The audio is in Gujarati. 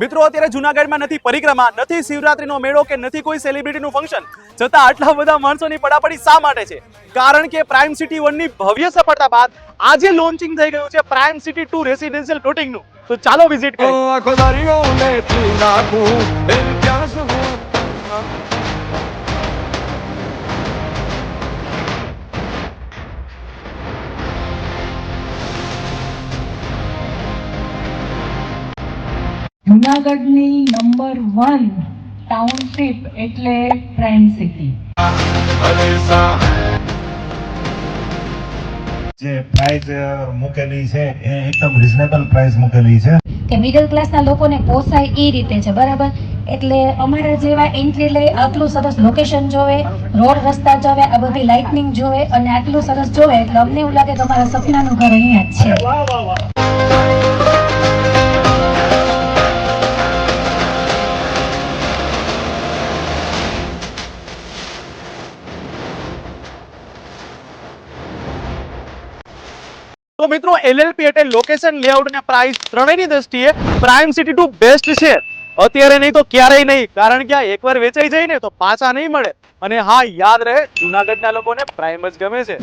મિત્રો, અત્યારે જુનાગઢમાં નથી પરિક્રમા, નથી શિવરાત્રીનો મેળો કે નથી કોઈ સેલિબ્રિટીનું ફંક્શન છતાં આટલા બધા માણસોની પડાપડી શા માટે છે? કારણ કે પ્રાઇમ સિટી વનની ભવ્ય સફળતા બાદ આજે લોન્ચિંગ થઈ ગયું છે પ્રાઇમ સિટી ટુ રેસિડેન્શિયલ પ્લોટિંગનું તો ચાલો વિઝિટ કરીએ. જુનાગઢની નંબર વન ટાઉનશીપ એટલે પ્રાઇમ સિટી જે પ્રાઇસ મૂકેલી છે એ એકદમ રીઝનેબલ પ્રાઇસ મૂકેલી છે. કે મિડલ ક્લાસના લોકોને પોસાય એ રીતે છે બરાબર? એટલે અમારા જેવા એન્ટ્રી લઈ આટલું સરસ લોકેશન જોવે રોડ રસ્તા જોવે આ બધી લાઇટનિંગ જોવે અને આટલું સરસ જોવે એટલે અમને એવું લાગે કે અમારા સપનાનું ઘર અહીંયા જ છે. તો મિત્રો એલએલપી એટલે લોકેશન લેઆઉટ અને પ્રાઇસ ત્રણેયની દ્રષ્ટિએ પ્રાઇમ સિટી ટુ બેસ્ટ છે. અત્યારે નહીં તો ક્યારેય નહીં, કારણ કે આ એકવાર વેચાઈ જાય ને તો પાછા નહીં મળે. અને હા, યાદ રહે, જુનાગઢના લોકોને પ્રાઇમ જ ગમે છે.